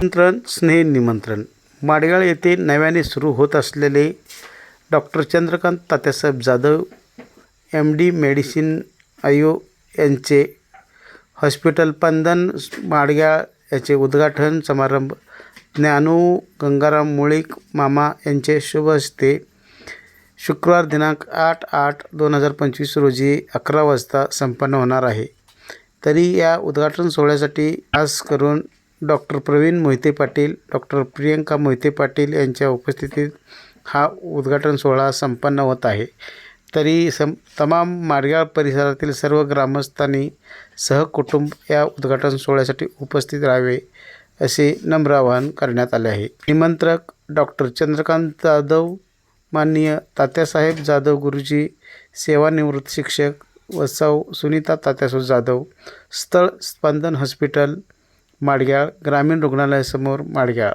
निमंत्रण स्नेह निमंत्रण. माडगाळ येथे नव्याने सुरू होत असलेले doctor Chandrakant Tatyasaheb Jadhav M D medicine आयो यांचे हॉस्पिटल पंधन माडगाळ याचे उद्घाटन समारंभ ज्ञानू गंगाराम मुळीक मामा यांचे शुभ हस्ते शुक्रवार दिनांक आठ आठ दोन हजार पंचवीस रोजी अकरा वाजता संपन्न होणार आहे. तरी या उद्घाटन सोहळ्यासाठी खास करून डॉक्टर प्रवीण मोहिते पाटील डॉक्टर प्रियंका मोहिते पाटील यांच्या उपस्थितीत हा उद्घाटन सोहळा संपन्न होत आहे. तरी सम तमाम माडगाळ परिसरातील सर्व ग्रामस्थांनी सहकुटुंब या उद्घाटन सोहळ्यासाठी उपस्थित राहावे असे नम्र आवाहन करण्यात आले आहे. निमंत्रक डॉक्टर चंद्रकांत जाधव माननीय तात्यासाहेब जाधव गुरुजी सेवानिवृत्त शिक्षक वसाव सुनीता तात्यासो जाधव स्थळ स्पंदन हॉस्पिटल माडग्याळ ग्रामीण रुग्णालयासमोर माडग्याळ.